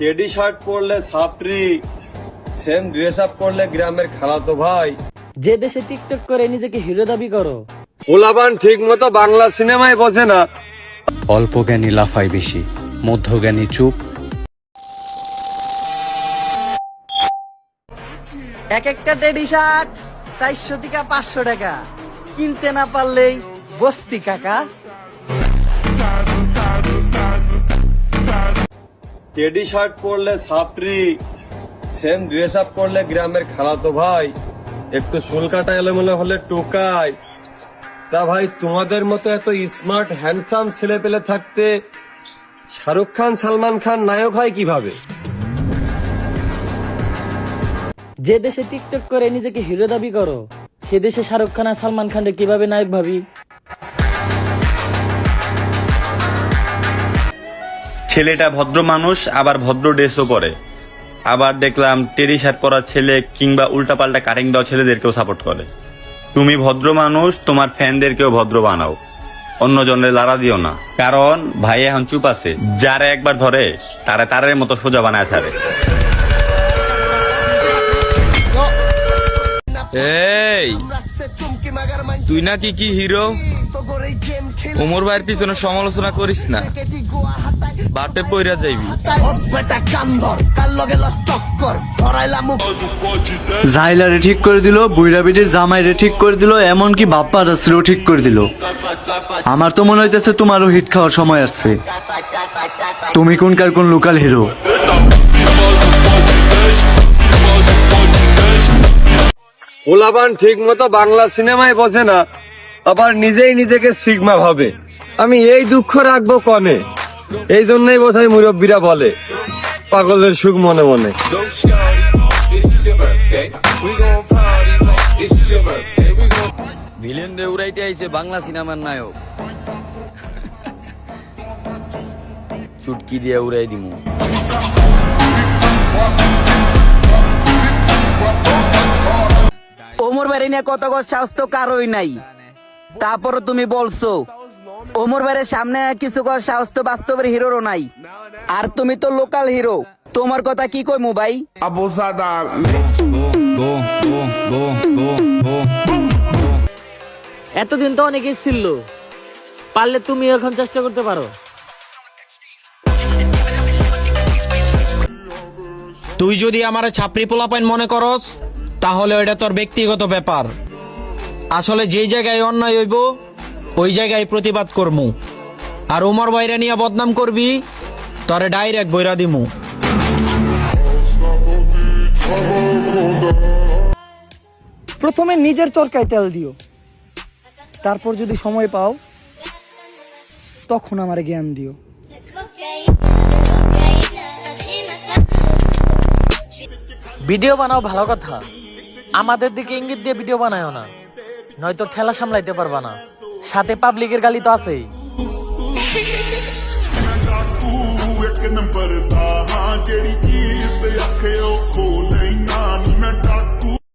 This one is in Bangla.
টেডি শার্ট পরলে সাপরি সেম ড্রেস আপ করলে গ্রামের খালাতো ভাই। যে দেশে টিকটক করে নিজেকে হিরো দাবি করো। পোলাপান ঠিক মতো বাংলা সিনেমায় বসে না। অল্প জ্ঞানী লাফায় বেশি মধ্যজ্ঞানী চুপ। এক একটা টেডি শার্ট চারশো থেকে পাঁচশো টাকা। কিনতে না পারলেই বস্তি কাকা। টেডি শার্ট পরলে সাপরি সেম ড্রেস আপ করলে গ্রামের খালাতো ভাই। একটু চুল কাটা এলোমেলো হলে টোকায়। তা ভাই, তোমাদের মতো এত স্মার্ট হ্যান্ডসাম ছেলে পেলে থাকতে শাহরুখ খান, সালমান খান নায়ক হয় কীভাবে? যে দেশে টিকটক করে নিজেকে হিরো দাবি করো, সে দেশে শাহরুখ খান আর সালমান খানকে কীভাবে নায়ক ভাবি? ছেলেটা ভদ্র মানুষ, আবার ভদ্র ড্রেসও করে আবার দেখলাম টেরি শার্ট পরা ছেলে কিংবা উল্টাপাল্টা কাটিং দেওয়া ছেলেদেরকেও সাপোর্ট করে। তুমি ভদ্র মানুষ, তোমার ফ্যানদেরকেও ভদ্র বানাও। অন্য জনের লাড়া দিও না। কারণ ভাই এখন চুপ আছে। যারা একবার ধরে, তারা তারের মতো সোজা বানায় ছাড়ে। এই, তুই নাকি কি হিরো? ওমর ভাইয়ের পিছনে সমালোচনা করিস না। বাটে পইরা যাইবি। জাইলারে ঠিক করে দিল বুইরা বিটির জামাইরে ঠিক করে দিল, এমনকি বাপ্পা রাসরেও ঠিক করে দিল। আমার তো মনে হইতেছে তোমারও হিট খাওয়ার সময় আসছে। তুমি কোনকার কোন লোকাল হিরো পোলাপান ঠিক মতো বাংলা সিনেমায় বসে না, আবার নিজেই নিজেকে সিগমা ভাবে। আমি এই দুঃখ রাখব কনে? এই জন্যই বোধ হয় মুরব্বীরা বলে পাগলের সুখ মনে মনে। ভিলেন রে উড়াইতে আইছে বাংলা সিনেমার নায়ক। চুটকি দিয়ে উড়াই দিমু। ওমর বাড়ি নিয়ে কত কত সাহস তো কারোই নাই। তারপরও তুমি বলছো ওমর বাড়ির সামনে কিছু কত সাহস তো বাস্তবের হিরোরও নাই। আর তুমি তো লোকাল হিরো তোমার কথা কি কইমু ভাই? বো এতদিন তো অনেকেই ছিল পারলে তুমি এখন চেষ্টা করতে পারো। তুই যদি আমার ছাপরি পোলাপাইন মনে করস তাহলে ওইটা তোর ব্যক্তিগত ব্যাপার। আসলে যেই জায়গায় অন্যায় হইব ওই জায়গায় প্রতিবাদ করমু। আর উমর বাইরে নিয়ে বদনাম করবি তরে ডাইরেক্ট বইরা দিমু। প্রথমে নিজের চরকায় তেল দিও। তারপর যদি সময় পাও তখন আমার জ্ঞান দিও। ভিডিও বানাও ভালো কথা। আমাদের দিকে ইঙ্গিত দিয়ে ভিডিও বানায় না। নয়তো ঠেলা সামলাইতে পারবা না। সাথে পাবলিকের গালি তো আছেই।